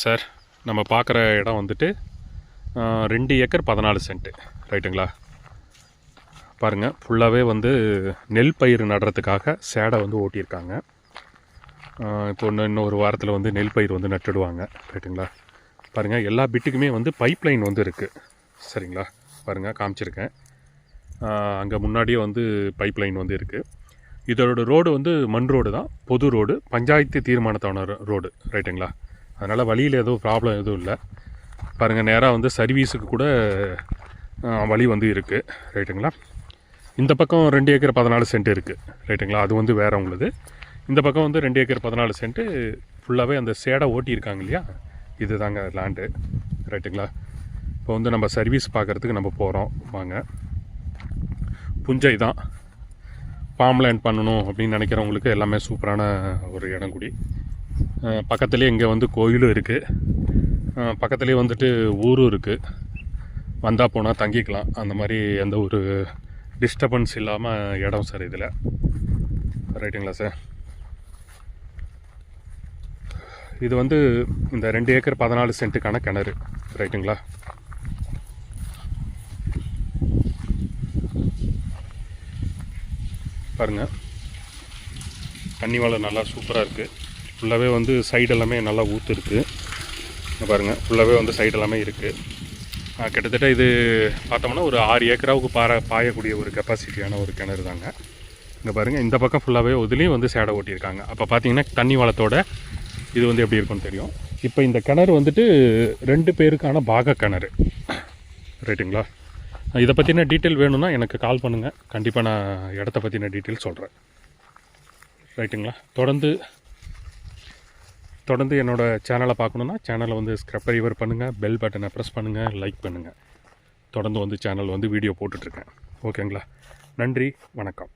Sir நம்ம பார்க்குற இடம் வந்துட்டு ரெண்டு ஏக்கர் பதினாலு சென்ட்டு. ரைட்டுங்களா? பாருங்கள் ஃபுல்லாகவே வந்து நெல் பயிர் நடுறதுக்காக சேடை வந்து ஓட்டியிருக்காங்க. இப்போ இன்னும் இன்னும் ஒரு வாரத்தில் வந்து நெல் பயிர் வந்து நட்டுடுவாங்க. ரைட்டுங்களா? பாருங்கள் எல்லா பிட்டுக்குமே வந்து பைப் லைன் வந்து இருக்குது சரிங்களா? பாருங்கள் காமிச்சிருக்கேன். அங்கே முன்னாடியே வந்து பைப் லைன் வந்து இருக்குது இதோட ரோடு வந்து மண் ரோடு தான். பொது ரோடு பஞ்சாயத்து தீர்மானத்தான ரோடு ரைட்டுங்களா? அதனால் வழியில் எதுவும் ப்ராப்ளம் எதுவும் இல்லை. பாருங்கள் நேராக வந்து சர்வீஸுக்கு கூட வழி வந்து இருக்குது ரைட்டுங்களா இந்த பக்கம் ரெண்டு ஏக்கர் பதினாலு சென்ட் இருக்குது ரைட்டுங்களா அது வந்து வேறு உங்களுது. இந்த பக்கம் வந்து ரெண்டு ஏக்கர் பதினாலு சென்ட்டு ஃபுல்லாகவே அந்த சேடை ஓட்டியிருக்காங்க இல்லையா? இது தாங்க லேண்டு ரைட்டுங்களா இப்போ வந்து நம்ம சர்வீஸ் பார்க்குறதுக்கு நம்ம போகிறோம் வாங்க. புஞ்சை தான். பாம்லேண்ட் பண்ணணும் அப்படின்னு நினைக்கிறவங்களுக்கு எல்லாமே சூப்பரான ஒரு இடம் கூடி. பக்கத்துலேயே இங்கே வந்து கோயிலும் இருக்குது பக்கத்துலேயே வந்துட்டு ஊரும் இருக்குது வந்தால் போனால் தங்கிக்கலாம். அந்த மாதிரி எந்த ஒரு டிஸ்டர்பன்ஸ் இல்லாமல் இடம் சார் இதில். ரைட்டுங்களா சார் இது வந்து இந்த ரெண்டு ஏக்கர் பதினாலு சென்ட்டுக்கான கிணறு. ரைட்டுங்களா பாருங்கள் தண்ணி வளம் நல்லா சூப்பராக இருக்குது ஃபுல்லாகவே வந்து சைடு எல்லாமே நல்லா ஊற்று இருக்குது பாருங்கள் ஃபுல்லாகவே வந்து சைடு எல்லாமே இருக்குது கிட்டத்தட்ட இது பார்த்தோம்னா ஒரு ஆறு ஏக்கராவுக்கு பார பாயக்கூடிய ஒரு கெப்பாசிட்டியான ஒரு கிணறு தாங்க. இங்கே பாருங்கள் இந்த பக்கம் ஃபுல்லாகவே இதுலேயும் வந்து சேடை ஓட்டியிருக்காங்க. அப்போ பார்த்தீங்கன்னா தண்ணி வளத்தோட இது வந்து எப்படி இருக்கும்னு தெரியும். இப்போ இந்த கிணறு வந்துட்டு ரெண்டு பேருக்கான பாக கிணறு. ரைட்டுங்களா இதை பற்றின டீட்டெயில் வேணும்னா எனக்கு கால் பண்ணுங்கள் கண்டிப்பாக நான் இடத்த பற்றின டீட்டெயில் சொல்கிறேன் ரைட்டுங்களா தொடர்ந்து தொடர்ந்து என்னோடய சேனலை பார்க்கணுன்னா சேனலை வந்து ஸ்க்ரப்பரிவர் பண்ணுங்கள் பெல் பட்டனை ப்ரெஸ் பண்ணுங்கள் லைக் பண்ணுங்கள் தொடர்ந்து வந்து சேனல் வந்து வீடியோ போட்டுட்ருக்கேன் ஓகேங்களா நன்றி வணக்கம்.